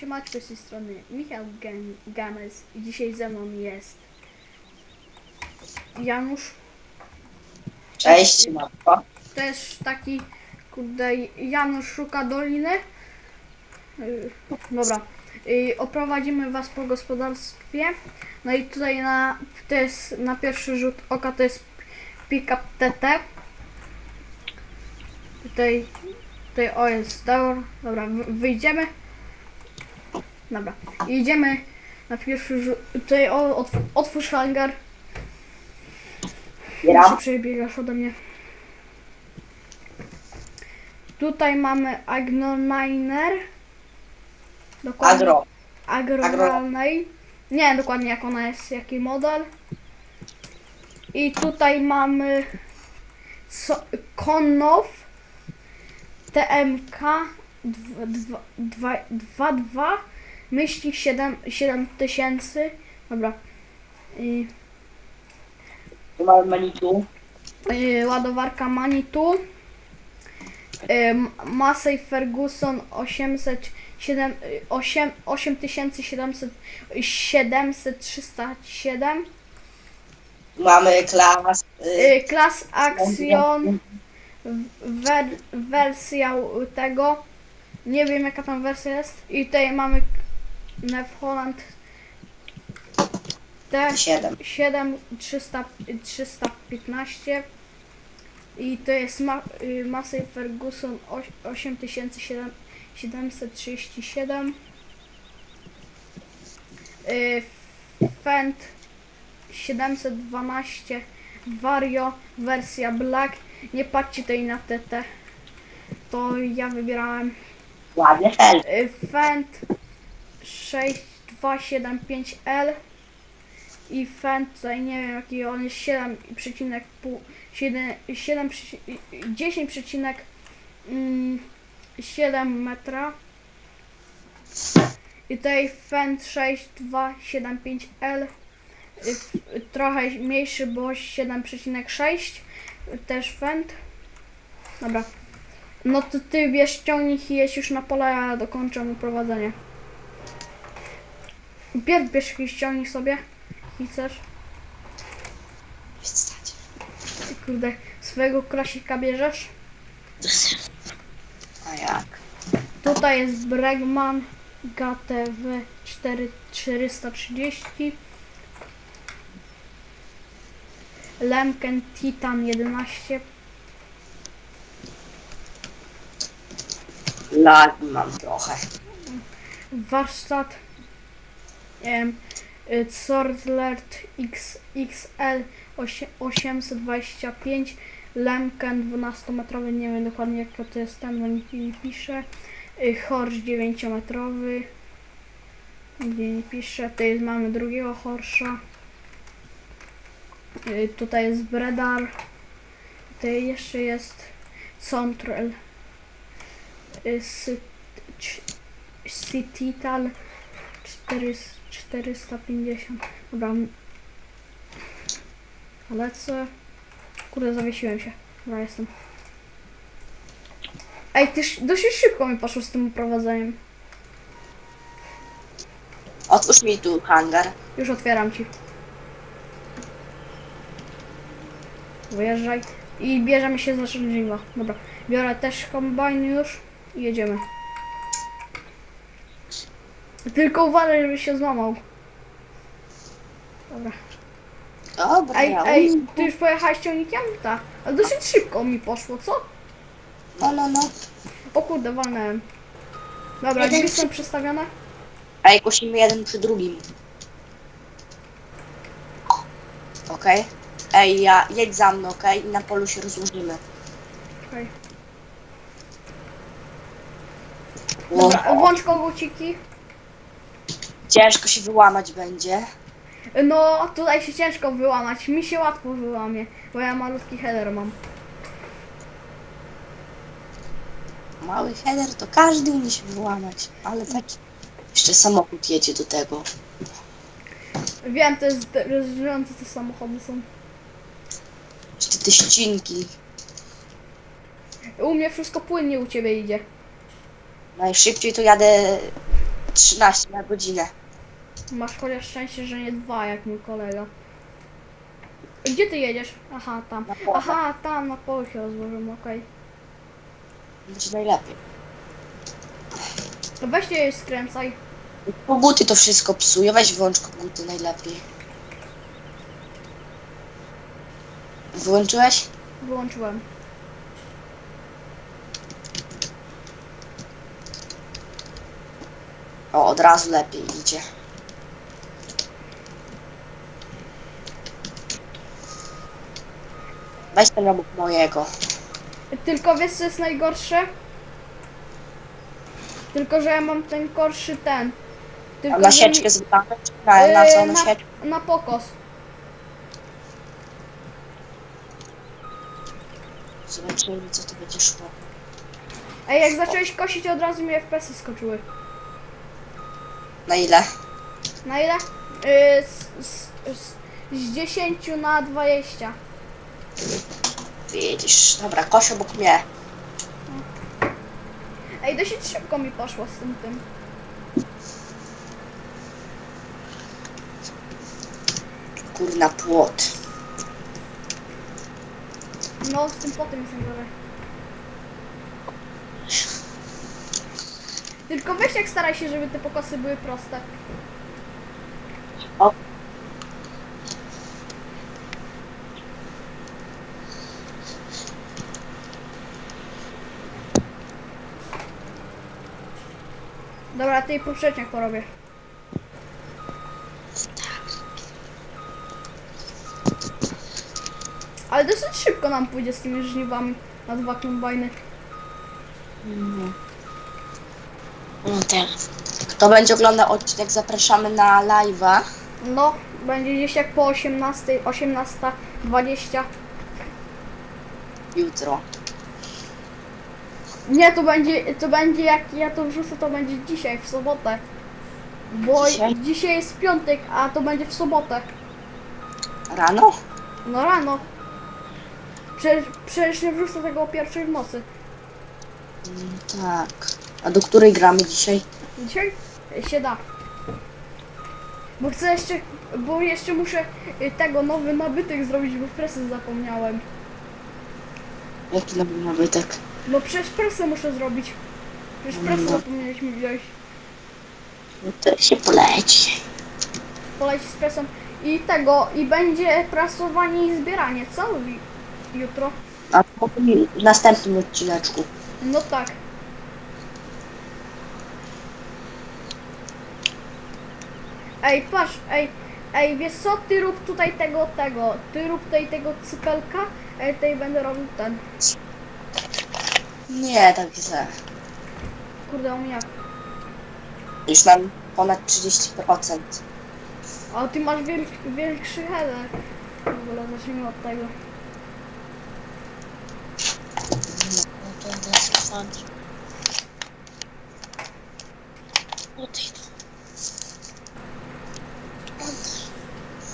Siemaczko z tej strony Michał Gam- Games i dzisiaj ze mną jest Janusz, Cześć, matko. też taki kurde Janusz szuka doliny. Yy, Dobra, Yy, oprowadzimy was po gospodarstwie. No i tutaj na, to jest na pierwszy rzut oka to jest pick-up TT. Tutaj, tutaj o jest dobra, dobra wy- wyjdziemy. Dobra, i idziemy na pierwszy rzut. Tutaj o, otw otwórz hangar. Gram. przebiegasz ode mnie. Tutaj mamy Agnominer. Dokładnie. Agro. Agroralnej. Nie wiem dokładnie jak ona jest, jaki model. I tutaj mamy co, Konow TMK 22 myślnik 7 7000. Dobra. I Tu mamy Manitu. y, ładowarka Manitou. Y, Massey Ferguson 800 7, 8, 8700 700 307 Tu mamy klas. Y, y, Class Action w- wer, wersja tego nie wiem jaka tam wersja jest i tutaj mamy Nev Holland T 7. 7 300, 315 i to jest ma, y, Massey Ferguson oś- 8737 y, Fendt 712 Vario wersja Black. Nie patrzcie tutaj na TT to ja wybierałem. Ładny hel. Y, Fendt 6275L i Fendt tutaj nie wiem jaki on jest 7,5 7, 7, 10,7 metra. I tutaj Fendt 6275L y, trochę mniejszy, bo 7,6 też Fendt dobra. No to ty bierz ciągnik i jedź już na pole, a ja dokończę uprowadzenie. Pierw bierz jakiś ciągnik sobie i chcesz. Wstać. Kurde, swojego klasika bierzesz. A jak? Tutaj jest Bregman GTW 430 Lemken Titan 11 Lagi mam trochę. warsztat Swordlert XL osie- 825 Lemken 12-metrowy, nie wiem dokładnie jak to jest ten, bo nikt nie pisze. Y, Horsz 9-metrowy nigdzie nie pisze, tutaj mamy drugiego Horsza. Y, tutaj jest Bredar. Tutaj jeszcze jest Control y, Sy- c- Citital 400 450. Dobra. Lecę. Kurde, zawiesiłem się. Dobra, jestem. Ej, ty dosyć szybko mi poszło z tym uprowadzeniem. Otwórz mi tu hangar. Już otwieram ci. Wyjeżdżaj. I bierzemy się za żniwa. Dobra. Biorę też kombajn już i jedziemy. Tylko uważaj, żeby się złamał. Dobra. Dobra, Ej, ja ej, umiem. ty już pojechałeś ciągnikiem? Tak. Ale dosyć szybko mi poszło, co? No, no, no. O kurde, walnąłem. Dobra, Jeden są przy- przestawione? Ej, kosimy jeden przy drugim. Okej. Ej, ja jedź za mną, okej? I na polu się rozłożymy. Okej. Dobra, włącz koguciki. Ciężko się wyłamać będzie. No, tutaj się ciężko wyłamać. Mi się łatwo wyłamie, bo ja malutki header mam. Mały header to każdy umie się wyłamać, ale taki. Jeszcze samochód jedzie do tego. Wiem, to jest rozgrzejące te samochody są. Jeszcze te ścinki. U mnie wszystko płynnie, u ciebie idzie. Najszybciej to jadę 13 na godzinę. Masz chociaż szczęście, że nie dwa, jak mój kolega. Gdzie ty jedziesz? Aha, tam. Na pole. Aha, tam na polu się rozłożymy, okej. Będzie najlepiej. To weź je skręcaj. Koguty to wszystko psuje. Weź wyłącz koguty najlepiej. Wyłączyłeś? Wyłączyłem. O, od razu lepiej idzie. Weź ten obok mojego. Tylko wiesz co jest najgorsze? Tylko, że ja mam ten gorszy ten. Tylko, na że sieczkę mi- zbamy? Na, na co? Yy, Na na, sieczkę? na pokos. Zobaczymy co tu będzie szło. Ej, jak zacząłeś kosić, od razu mi FPS-y skoczyły. Na ile? Na ile? Yy, z, z, z, z 10 na 20. Widzisz. Dobra, koś obok mnie. Ej, dosyć szybko mi poszło z tym tym. Kurna płot. No, z tym potem jest najgorzej. Tylko weź jak staraj się, żeby te pokosy były proste. O. Dobra, tej poprzeczniak porobię. Ale dosyć szybko nam pójdzie z tymi żniwami na dwa kombajny. No teraz. Kto będzie oglądał odcinek, zapraszamy na live'a. No, będzie gdzieś jak po 18, 18.20. Jutro. Nie, to będzie, to będzie jak ja to wrzucę, to będzie dzisiaj, w sobotę. Bo Dzisiaj? dzisiaj jest piątek, a to będzie w sobotę. Rano? No rano. Przecież, przecież nie wrzucę tego o pierwszej w nocy. Mm, tak. A do której gramy dzisiaj? Dzisiaj się da. Bo chcę jeszcze, bo jeszcze muszę y, tego nowy nabytek zrobić, bo presę zapomniałem. Jaki nowy nabytek? No przecież presę muszę zrobić. Przecież presę No. zapomnieliśmy wziąć. No to się poleci. Poleci z presą. I tego, i będzie prasowanie i zbieranie, co? Jutro. A to w następnym odcineczku. No tak. Ej, patrz, ej, ej, wiesz co, ty rób tutaj tego, tego, ty rób tutaj tego cypelka, ja tutaj będę robił ten. Nie, tak źle. Kurde, on jak. Już mam ponad 30%. A ty masz wielk, większy header. W ogóle zacznijmy od tego.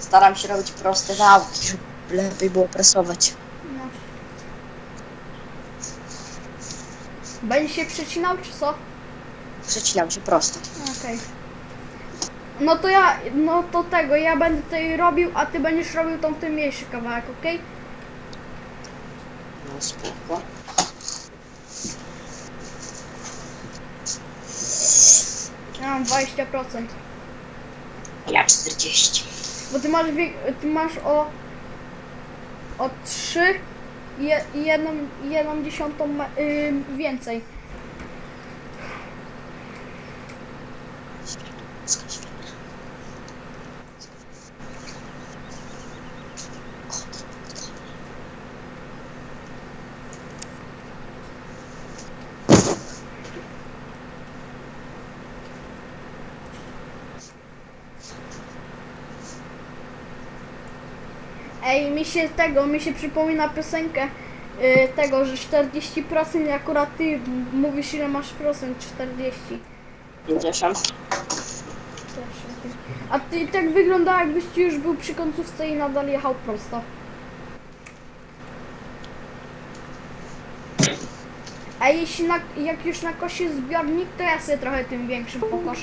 Staram się robić proste wałki, żeby lepiej było presować. No. Będzie się przecinał, czy co? Przecinam się prosto. Okej. No to ja, no to tego, ja będę tutaj robił, a ty będziesz robił tą ten mniejszy kawałek, okej? No spoko. Ja mam 20%. Ja 40. Bo ty masz, wie, ty masz o, o 3 i jedną, jedną dziesiątą więcej. Ej, mi się tego, mi się przypomina piosenkę y, tego, że 40% i akurat ty mówisz ile masz procent, 40. 50. A ty tak wygląda jakbyś ci już był przy końcówce i nadal jechał prosto. A jeśli na, jak już na kosie zbiornik, to ja sobie trochę tym większym pokoszę.